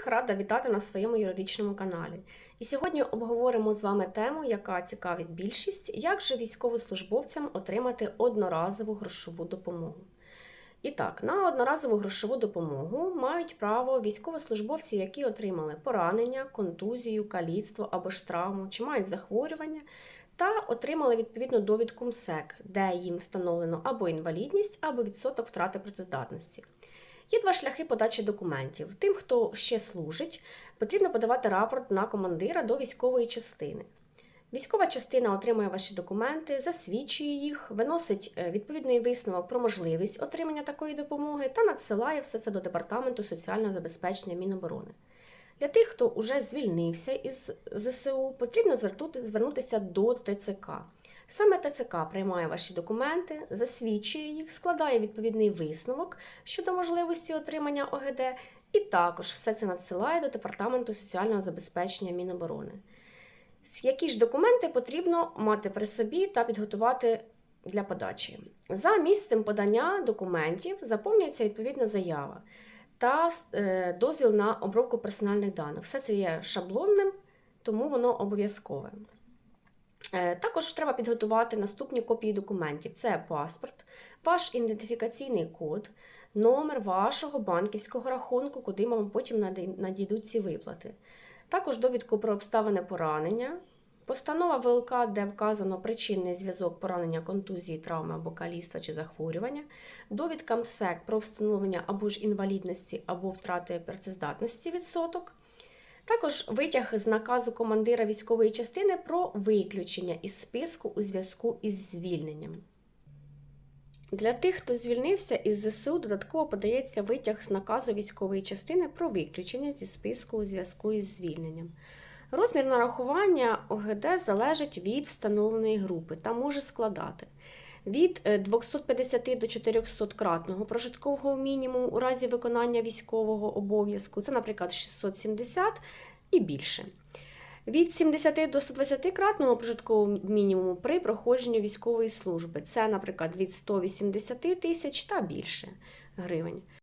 Всіх рада вітати на своєму юридичному каналі. І сьогодні обговоримо з вами тему, яка цікавить більшість, як же військовослужбовцям отримати одноразову грошову допомогу. І так, на одноразову грошову допомогу мають право військовослужбовці, які отримали поранення, контузію, каліцтво або ж травму, чи мають захворювання, та отримали відповідну довідку МСЕК, де їм встановлено або інвалідність, або відсоток втрати працездатності. Є два шляхи подачі документів. Тим, хто ще служить, потрібно подавати рапорт на командира до військової частини. Військова частина отримує ваші документи, засвідчує їх, виносить е, відповідний висновок про можливість отримання такої допомоги та надсилає все це до департаменту соціального забезпечення Міноборони. Для тих, хто вже звільнився із ЗСУ, потрібно звернутися до ТЦК. Саме ТЦК приймає ваші документи, засвідчує їх, складає відповідний висновок щодо можливості отримання ОГД, і також все це надсилає до департаменту соціального забезпечення Міноборони. Які ж документи потрібно мати при собі та підготувати для подачі? За місцем подання документів заповнюється відповідна заява та е, дозвіл на обробку персональних даних. Все це є шаблонним, тому воно обов'язкове. Е, Також треба підготувати наступні копії документів: це паспорт, ваш ідентифікаційний код, номер вашого банківського рахунку, куди вам потім надійдуть ці виплати. Також довідку про обставини поранення, постанова ВЛК, де вказано причинний зв'язок поранення, контузії, травми або каліцтва чи захворювання, довідка МСЕК про встановлення або ж інвалідності, або втрати працездатності відсоток. Також витяг з наказу командира військової частини про виключення із списку у зв'язку із звільненням. Для тих, хто звільнився із ЗСУ, додатково подається витяг з наказу військової частини про виключення зі списку у зв'язку із звільненням. Розмір нарахування ОГД залежить від встановленої групи та може складати від е, 250 до 400 кратного прожиткового мінімуму у разі виконання військового обов'язку. Це, наприклад, 670 і більше. Від 70 до 120 кратного прожиткового мінімуму при проходженні військової служби. Це, наприклад, від 180 тисяч та більше гривень.